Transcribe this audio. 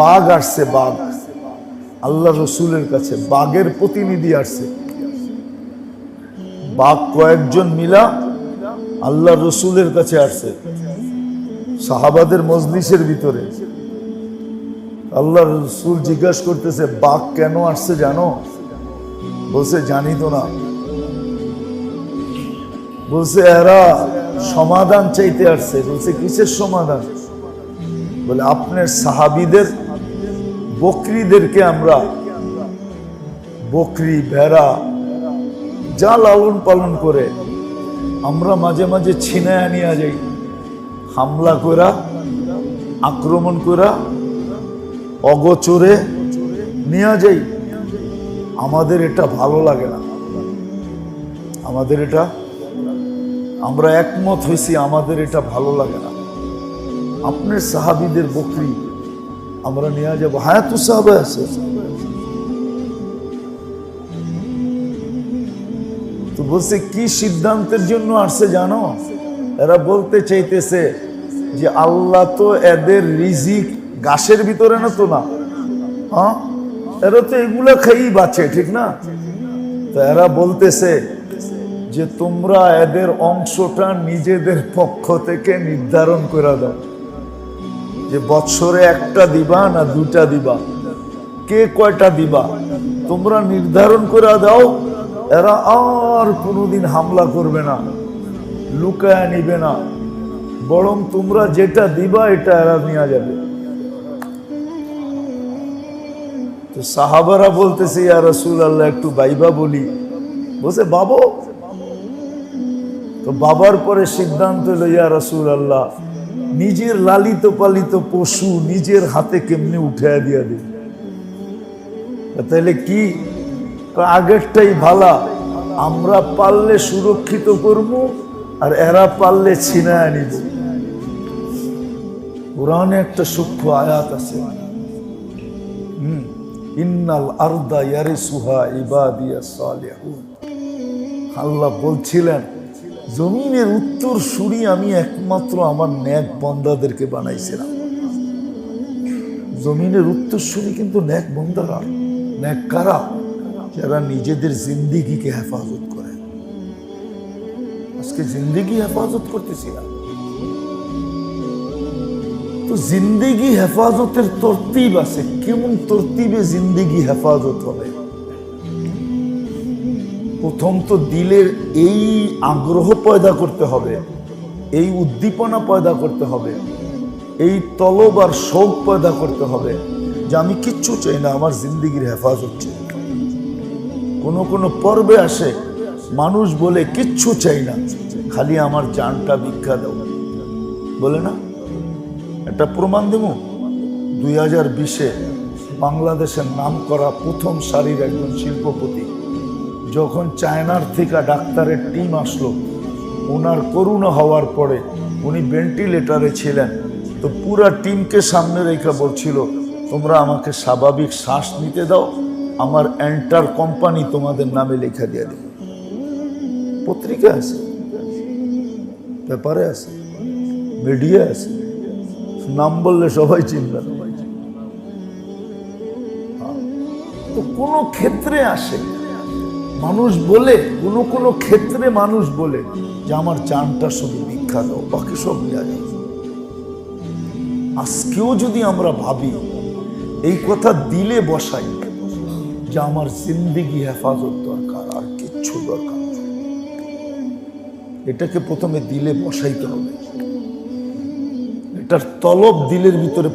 বাঘ আসছে, বাঘ। আল্লাহ রসুলের কাছে বাঘের প্রতিনিধি আসছে। বাঘ কয়েকজন মিলা আল্লাহ রসুলের কাছে আসছে। সাহাবাদের মজলিসের ভিতরে। আল্লাহ রসুল জিজ্ঞাসা করতেছে, বাঘ কেন আসছে জানো? বলছে, জানি তো না। বলছে, এরা সমাধান চাইতে আসছে। বলছে, কিসের সমাধান? বলে, আপনার সাহাবিদের বকরিদেরকে আমরা বকরি, ভেড়া, যা লালন পালন করে আমরা মাঝে মাঝে ছিনায় নিয়ে যাই। হামলা করা আক্রমণ করা অগোচরে নিয়ে যাই। আমাদের এটা ভালো লাগে না। আমাদের এটা, আমরা একমত হয়েছি আমাদের এটা ভালো লাগে না। আপনার সাহাবিদের বকরি আমরা নিয়ে যাব। হ্যাঁ তো সাহাবে আছে। তো বলছে, কি সিদ্ধান্তের জন্য আসছে জানো? এরা বলতে চাইতেছে যে আল্লাহ তো এদের রিজিক গাছের ভিতরে না তো না। হ্যাঁ? এরা তো এগুলো খেয়েই বাঁচে, ঠিক না? তো এরা বলতেছে যে তোমরা এদের অংশটা নিজেদের পক্ষ থেকে নির্ধারণ করে দাও। যে বৎসরে একটা দিবা না দুটা দিবা? কে কয়টা দিবা? তোমরা নির্ধারণ করে দাও, এরা আর কোনোদিন হামলা করবে না, লুকায় নিবে না। বরং তোমরা যেটা দিবা, এটা এরা নেওয়া যাবে। তো সাহাবারা বলতেছে, ইয়া রসুল আল্লাহ একটু বাইবা বলি। বলছে, বাবু। তো বাবার পরে সিদ্ধান্ত হলো, ইয়া রসুল আল্লাহ নিজের লালিত পালিত পশু নিজের হাতে কেমনে উঠে দিয়া দিই তাহলে কি? আগেরটাই ভালা, আমরা পারলে সুরক্ষিত করব আর এরা পারলে ছিনায় নিব কোরআনে একটা সূক্ষ্ম আয়াত আছে। হুম, ইন্নাল আরদা ইয়ারে সুহা ইবাদিয়া সালিহুন। আল্লাহ বলছিলেন জমিনের উত্তর সুরি আমি একমাত্র আমার ন্যাক বন্দাদেরকে বানাইছিলাম। জমিনের উত্তর সুরি কিন্তু ন্যাক বন্দারা। ন্যাক কারা? যারা নিজেদের জিন্দিগিকে হেফাজত করে। আজকে জিন্দিগি হেফাজত করতেছিলাম তো জিন্দিগি হেফাজতের তরতিব আছে। কেমন তরতিবে জিন্দিগি হেফাজত হবে? প্রথম তো দিলের এই আগ্রহ পয়দা করতে হবে, এই উদ্দীপনা পয়দা করতে হবে, এই তলব আর শোক পয়দা করতে হবে যে আমি কিচ্ছু চাই না, আমার জিন্দিগির হেফাজত চাই। কোনো কোনো পর্বে আসে মানুষ বলে, কিচ্ছু চাই না, খালি আমার জানটা ভিক্ষা দাও। বলে না? একটা প্রমাণ দেব? দুই হাজার বিশে বাংলাদেশের নাম করা প্রথম সারির একজন শিল্পপতি যখন চায়নার থেকে ডাক্তারের টিম আসলো, ওনার করুণা হওয়ার পরে উনি ভেন্টিলেটারে ছিলেন। তো পুরা টিমকে সামনে রেখে বলছিল, তোমরা আমাকে স্বাভাবিক শ্বাস নিতে দাও, আমার এন্টার কোম্পানি তোমাদের নামে লেখা দিয়ে দেবে। পত্রিকা আছে, পেপারে আছে, মিডিয়া আছে, নাম বললে সবাই চিনবে না। তো কোনো ক্ষেত্রে আসে মানুষ বলে, কোনো কোনো ক্ষেত্রে মানুষ বলে যে আমার জানটা শুধু দাও বাকি সব নেওয়া যাবে আজকেও যদি আমরা ভাবি, এই কথা দিলে বসাই যে আমার জিন্দিগি হেফাজত দরকার, আর কিচ্ছু দরকার এটাকে প্রথমে দিলে বসাইতে হবে। এটার তলব দিলের ভিতরে